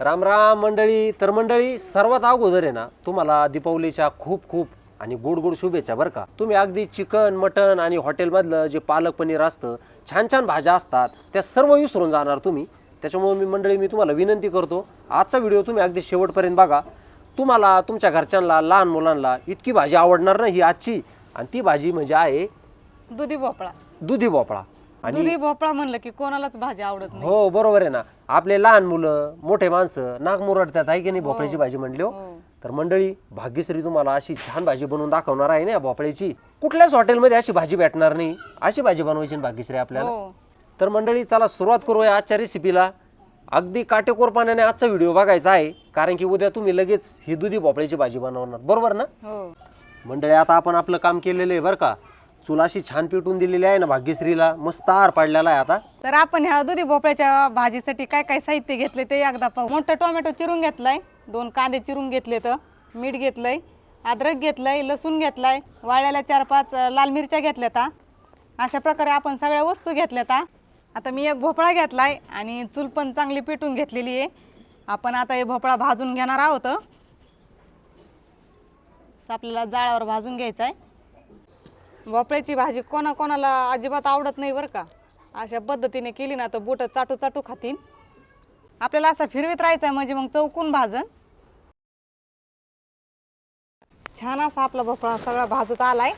राम राम मंडळी. तर मंडळी सर्वात अगोदर आहे ना तुम्हाला दीपावलीच्या खूप खूप आणि गोड गोड शुभेच्छा बरं का. तुम्ही अगदी चिकन मटन आणि हॉटेलमधलं जे पालक पनीर असतं छान छान भाज्या असतात त्या सर्व विसरून जाणार तुम्ही. त्याच्यामुळे मी मंडळी मी तुम्हाला विनंती करतो आजचा व्हिडिओ तुम्ही अगदी शेवटपर्यंत बघा. तुम्हाला तुमच्या घरच्यांना लहान मुलांना इतकी भाजी आवडणार ना ही आजची. आणि ती भाजी म्हणजे आहे दुधी भोपळा. दुधी भोपळा. दुधी भोपळा म्हणलं की कोणालाच भाजी आवडत नाही. हो बरोबर आहे ना. आपले लहान मुलं मोठे माणसं नाक मुरडतात आहे की नाही भोपळ्याची भाजी म्हणली हो? तर मंडळी भाग्यश्री तुम्हाला अशी छान भाजी बनवून दाखवणार आहे ना भोपळ्याची. कुठल्याच हॉटेलमध्ये अशी भाजी भेटणार नाही. अशी भाजी बनवायची ना भाग्यश्री आपल्याला. हो. तर मंडळी चला सुरुवात करूया आजच्या रेसिपीला अगदी काटेकोरपणाने आजचा व्हिडिओ बघायचा आहे. कारण की उद्या तुम्ही लगेच ही दुधी भोपळ्याची भाजी बनवणार. बरोबर ना? हो. मंडळी आता आपण आपलं काम केलेलं आहे बरं का. चूल अशी छान पेटून दिलेली आहे ना भाग्यश्रीला. मस्त आर पाडलेला आहे आता. तर आपण ह्या दुधी भोपळ्याच्या भाजीसाठी काय काय साहित्य घेतले ते एकदा पाहू. मोठं टोमॅटो चिरून घेतलाय दोन कांदे चिरून घेतले तर. मीठ घेतलंय अद्रक घेतलंय लसूण घेतलाय वाळ्याला चार पाच लाल मिरच्या घेतल्यात हा. अशा प्रकारे आपण सगळ्या वस्तू घेतल्यात हा. आता मी एक भोपळा घेतलाय आणि चूल पण चांगली पेटून घेतलेली आहे. आपण आता हे भोपळा भाजून घेणार आहोत. असं आपल्याला जाळावर भाजून घ्यायचा आहे भोपळ्याची भाजी कोणा कोणाला अजिबात आवडत नाही बरं का. अशा पद्धतीने केली ना तर बोटं चाटू चाटू खातीन. आपल्याला असं फिरवीत राहायचं आहे म्हणजे मग चौकून भाजन. छान असा आपला भोपळा सगळा भाजत आलाय.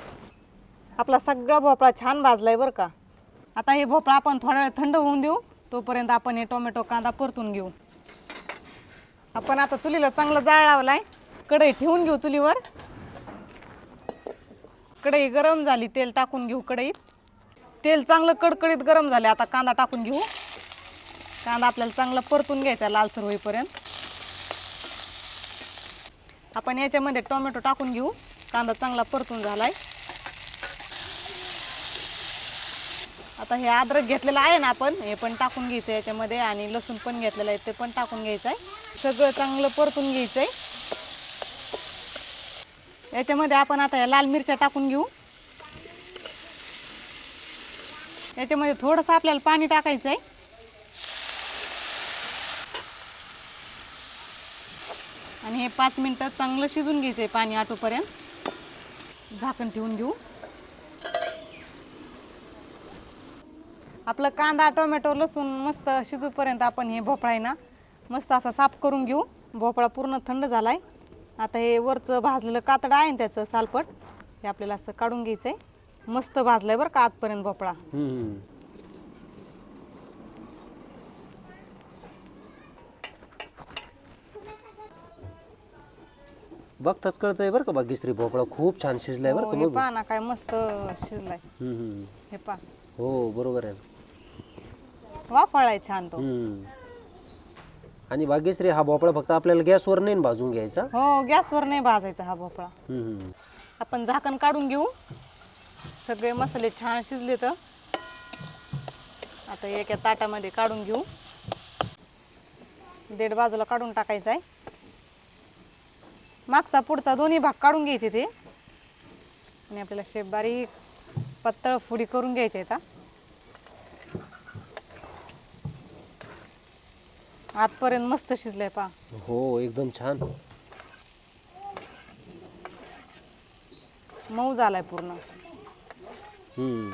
आपला सगळा भोपळा छान भाजलाय बरं का. आता हे भोपळा आपण थोडा वेळ थंड होऊन देऊ. तोपर्यंत आपण हे टोमॅटो कांदा परतून घेऊ. आपण आता चुलीला चांगला जाळ लावलाय. कढई ठेवून घेऊ चुलीवर. कढई गरम झाली तेल टाकून घेऊ कढईत. तेल चांगलं कडकडीत गरम झाले आता कांदा टाकून घेऊ. कांदा आपल्याला चांगला परतून घ्यायचा लालसर होईपर्यंत. आपण याच्यामध्ये टोमॅटो टाकून घेऊ. कांदा चांगला परतून झालाय. आता हे अद्रक घेतलेलं आहे ना आपण हे पण टाकून घ्यायचं याच्यामध्ये आणि लसूण पण घेतलेलं आहे ते पण टाकून घ्यायचं आहे. सगळं चांगलं परतून घ्यायचं आहे. याच्यामध्ये आपण आता या लाल मिरच्या टाकून घेऊ. याच्यामध्ये थोडंसं आपल्याला पाणी टाकायचं आहे आणि हे पाच मिनटं चांगलं शिजून घ्यायचं आहे पाणी आटोपर्यंत. झाकण ठेवून घेऊ. आपलं कांदा टोमॅटो लसूण मस्त शिजूपर्यंत आपण हे भोपळा आहे ना मस्त असा साफ करून घेऊ. भोपळा पूर्ण थंड झाला आहे आता हे वरचं भाजलेलं कातडं आहे ना त्याचं सालपट हे आपल्याला असं काढून घ्यायचं आहे मस्त भाजलाय बरं का आतपर्यंत भोपळा. हम्म. बघताच कळतंय बरं का भाग्यश्री भोपळा खूप छान शिजलाय बरं हो, का हे पहा ना काय मस्त शिजलाय. हम्म, हम्म. हे पहा हो बरोबर आहे. वाफाळाय छान तो. हम्म. आणि भाग्यश्री हा भोपळा फक्त आपल्याला गॅसवर नाही ना भाजून घ्यायचा? हो गॅसवर नाही भाजायचा हा भोपळा. हम्म. आपण झाकण काढून घेऊ. सगळे मसाले छान शिजले तर आता एका ताटामध्ये काढून घेऊ. दीड बाजूला काढून टाकायचा आहे मागचा पुढचा दोन्ही भाग काढून घ्यायचे ते. आणि आपल्याला शेप बारीक पातळ फुडी करून घ्यायचे आहेत हा. आतपर्यंत मस्त शिजलंय पा हो एकदम छान. मऊ झालाय पूर्ण. हम्म.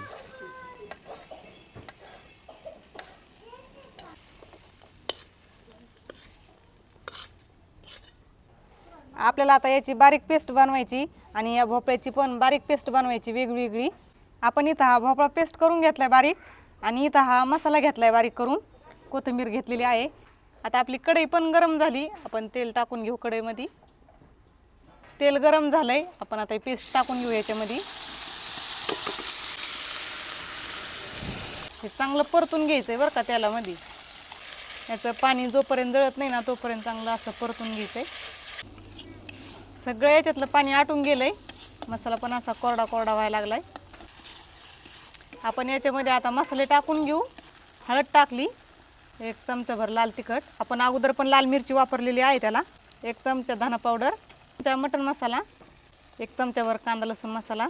आपल्याला आता याची बारीक पेस्ट बनवायची आणि या भोपळ्याची पण बारीक पेस्ट बनवायची वेगवेगळी आपण इथं हा भोपळा पेस्ट करून घेतलाय बारीक आणि इथं हा मसाला घेतलाय बारीक करून. कोथिंबीर घेतलेली आहे. आता आपली कढई पण गरम झाली. आपण तेल टाकून घेऊ कढईमध्ये. तेल गरम झालंय. आपण आता पेस्ट टाकून घेऊ याच्यामध्ये. हे चांगलं परतून घ्यायचं आहे बरं का तेलामध्ये. याचं पाणी जोपर्यंत जळत नाही ना तोपर्यंत चांगलं असं परतून घ्यायचं आहे सगळं याच्यातलं पाणी आटून गेलंय. मसाला पण असा कोरडा कोरडा व्हायला लागलाय. आपण याच्यामध्ये आता मसाले टाकून घेऊ. हळद टाकली. एक चमचाभर लाल तिखट. आपण अगोदर पण लाल मिरची वापरलेली आहे त्याला. एक चमचा धना पावडर चमचा मटण मसाला एक चमच्याभर कांदा लसूण मसाला.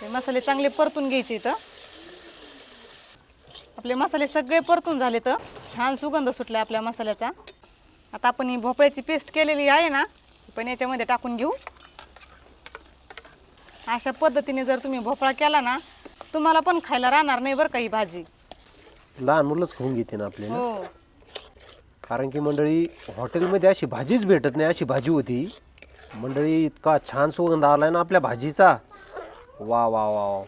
हे मसाले चांगले परतून घ्यायचे इथं. आपले मसाले सगळे परतून झाले तर छान सुगंध सुटला आपल्या मसाल्याचा. आता आपण ही भोपळ्याची पेस्ट केलेली आहे ना पण याच्यामध्ये टाकून घेऊ. अशा पद्धतीने जर तुम्ही भोपळा केला ना तुम्हाला पण खायला राहणार नाही बरं का ही भाजी. लहान मुलंच खाऊन घेते ना आपल्याला. हो. कारण की मंडळी हॉटेलमध्ये अशी भाजीच भेटत नाही अशी भाजी होती. मंडळी इतका छान सुगंध आलाय ना आपल्या भाजीचा. वा वा वा वा.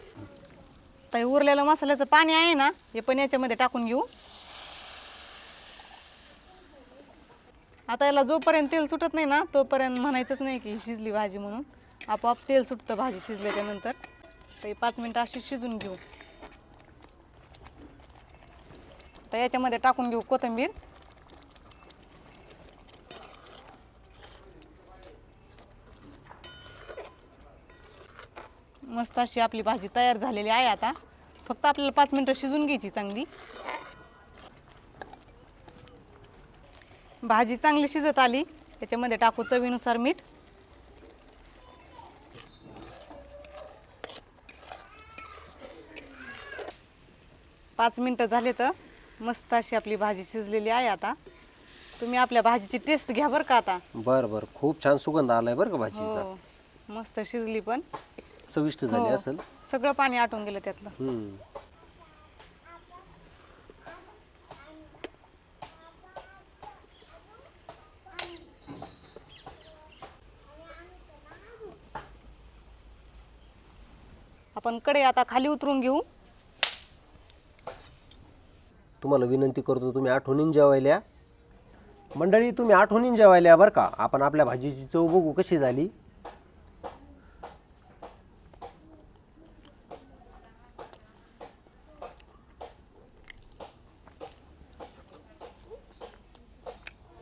हे उरलेलं मसाल्याचं पाणी आहे ना हे पण याच्यामध्ये टाकून घेऊ. आता याला जोपर्यंत तेल सुटत नाही ना तोपर्यंत म्हणायचंच नाही की ही शिजली भाजी म्हणून. आपोआप तेल सुटतं भाजी शिजल्याच्या नंतर. तर हे पाच मिनटं अशी शिजून घेऊ. तर याच्यामध्ये टाकून घेऊ कोथिंबीर. मस्त अशी आपली भाजी तयार झालेली आहे आता. फक्त आपल्याला पाच मिनटं शिजून घ्यायची चांगली. भाजी चांगली शिजत आली. त्याच्यामध्ये टाकू चवीनुसार मीठ. पाच मिनटं झाले तर मस्त अशी आपली भाजी शिजलेली आहे आता. तुम्ही आपल्या भाजीची टेस्ट घ्या बरं का आता. बरं बरं. खूप छान सुगंध आलाय बरं का भाजीचा. हो मस्त शिजली पण. चविष्ट झाली हो. असेल. सगळं पाणी आटून गेलं त्यातलं. हम्म. आपण कडे आता खाली उतरून घेऊ. तुम्हाला विनंती करतो तुम्ही आठवणीन जेवायल्या. मंडळी तुम्ही आठवणीन जेवायल्या बरं का? आपण आपल्या भाजीची चव बघू कशी झाली.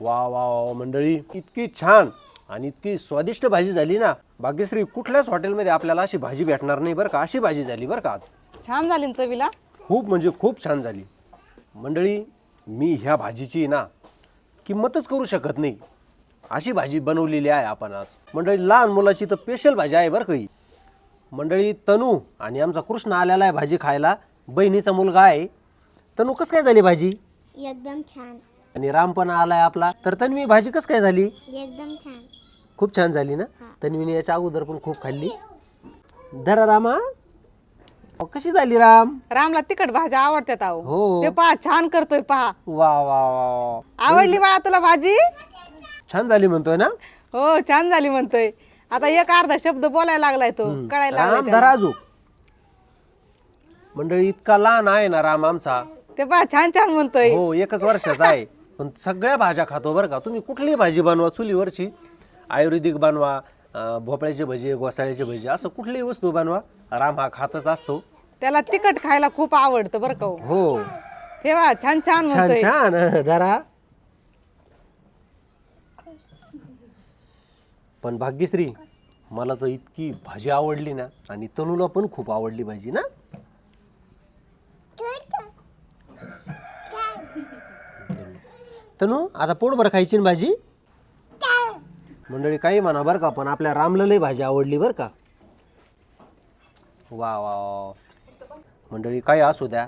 वा वा वा मंडळी इतकी छान आणि इतकी स्वादिष्ट भाजी झाली ना. भाग्यश्री कुठल्याच हॉटेलमध्ये आपल्याला अशी भाजी भेटणार नाही बरं का? अशी भाजी झाली बरं का आज? छान झाली ना चवीला? खूप म्हणजे खूप छान झाली. मंडळी मी ह्या भाजीची ना किंमतच करू शकत नाही. अशी भाजी बनवलेली आहे आपण आज. मंडळी लहान मुलाची तर स्पेशल भाजी आहे बरं का ही. मंडळी तनू आणि आमचा कृष्ण आलेला आहे भाजी खायला. बहिणीचा मुलगा आहे. तनू कसं काय झाली भाजी? एकदम छान. आणि राम पण आलाय आपला. तर तन्वी भाजी कसं काय झाली? एकदम छान. खूप छान झाली ना? तन्वीने याच्या अगोदर पण खूप खाल्ली. धरा रामा. अहो, कशी झाली राम? रामला तिखट भाज्या आवडतात अहो. हो. ते पहा छान करतोय पहा. वा वा वा वा. आवडली बाळा तुला भाजी? छान झाली म्हणतोय ना? हो छान झाली म्हणतोय. आता एक अर्धा शब्द बोलायला लागलाय तो. कळायला लागलाय राम त्याला. धराजू मंडळी इतका लहान आहे ना राम आमचा. ते पहा छान छान म्हणतोय. हो एकच वर्षाचा आहे. पण सगळ्या भाज्या खातो बरं का. तुम्ही कुठलीही भाजी बनवा चुलीवरची? आयुर्वेदिक बनवा भोपळ्याची भजी घोसाळ्याची भजी असं कुठलीही वस्तू बनवा. राम हा खातच असतो. त्याला तिखट खायला खूप आवडतं बरं का हो. हो. तेव्हा छान छान छान म्हणतोय. छान धरा पण भाग्यश्री मला तर इतकी भाजी आवडली ना आणि तनूला पण खूप आवडली भाजी ना? तनू आता पोटभर खायची ना भाजी? मंडळी काही म्हणा बरं का पण आपल्या रामला लई भाजी आवडली बरं का. वा वा वा मंडळी काय असू द्या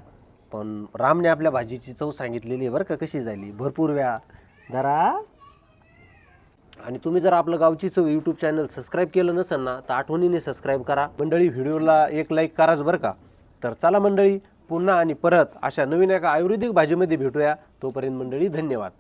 पण रामने आपल्या भाजीची चव सांगितलेली आहे बरं का कशी झाली? भरपूर वेळा. जरा. आणि तुम्ही जर आपलं गावची चव यूट्यूब चॅनल सबस्क्राईब केलं नसेल ना तर आठवणीने सबस्क्राईब करा. मंडळी व्हिडिओला एक लाईक कराच बरं का. तर चला मंडळी पुन्हा आणि परत अशा नवीन एका आयुर्वेदिक भाजीमध्ये भेटूया. तोपर्यंत मंडळी धन्यवाद.